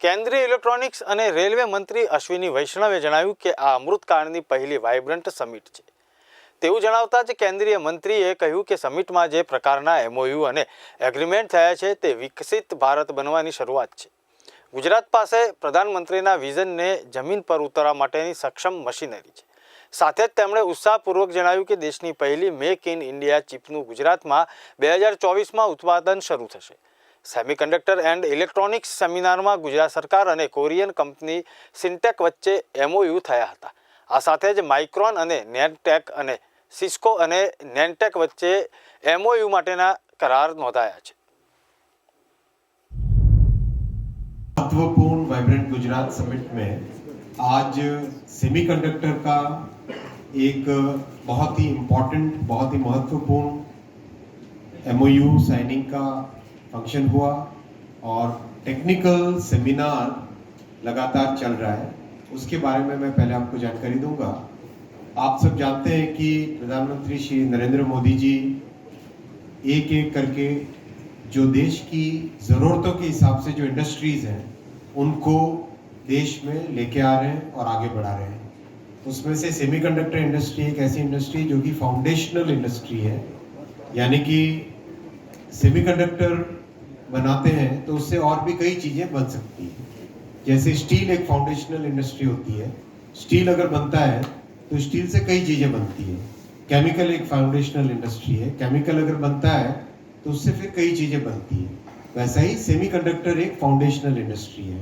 કેન્દ્રીય ઇલેક્ટ્રોનિક્સ અને રેલવે મંત્રી અશ્વિની વૈષ્ણવે જણાવ્યું કે આ અમૃતકાળની પહેલી વાઇબ્રન્ટ સમિટ છે. તેવું જણાવતા જ કેન્દ્રીય મંત્રીએ કહ્યું કે સમિટમાં જે પ્રકારના એમઓયુ અને એગ્રીમેન્ટ થયા છે તે વિકસિત ભારત બનવાની શરૂઆત છે. ગુજરાત પાસે પ્રધાનમંત્રીના વિઝનને જમીન પર ઉતારવા માટેની સક્ષમ મશીનરી છે. સાથે જ તેમણે ઉત્સાહપૂર્વક જણાવ્યું કે દેશની પહેલી મેક ઇન ઇન્ડિયા ચીપનું ગુજરાતમાં બે હજાર ચોવીસમાં ઉત્પાદન શરૂ થશે. સેમિકન્ડક્ટર એન્ડ ઇલેક્ટ્રોનિક્સ સેમિનારમાં ગુજરાત સરકાર અને કોરિયન કંપની સિન્ટેક વચ્ચે એમઓયુ થયા હતા આ સાથે જ માઇક્રોન અને નેનટેક અને સિસ્કો અને નેનટેક વચ્ચે એમઓયુ માટેના કરાર નોંધાયા છે महत्वपूर्ण वाइब्रेंट गुजरात समिट में आज सेमीकंडक्टर का एक बहुत ही इम्पोर्टेंट बहुत ही महत्वपूर्ण एमओयू साइनिंग का फ़ंक्शन हुआ और टेक्निकल सेमिनार लगातार चल रहा है। उसके बारे में मैं पहले आपको जानकारी दूँगा। आप सब जानते हैं कि प्रधानमंत्री श्री नरेंद्र मोदी जी एक एक करके जो देश की ज़रूरतों के हिसाब से जो इंडस्ट्रीज़ हैं, उनको देश में लेके आ रहे हैं और आगे बढ़ा रहे हैं। उसमें से सेमीकंडक्टर इंडस्ट्री एक ऐसी इंडस्ट्री जो कि फाउंडेशनल इंडस्ट्री है। यानी कि सेमीकंडक्टर बनाते हैं तो उससे और भी कई चीज़ें बन सकती हैं। जैसे स्टील एक फाउंडेशनल इंडस्ट्री होती है। स्टील अगर बनता है तो स्टील से कई चीज़ें बनती है। केमिकल एक फाउंडेशनल इंडस्ट्री है। केमिकल अगर बनता है तो उससे फिर कई चीज़ें बनती है। वैसा ही सेमीकंडक्टर एक फाउंडेशनल इंडस्ट्री है।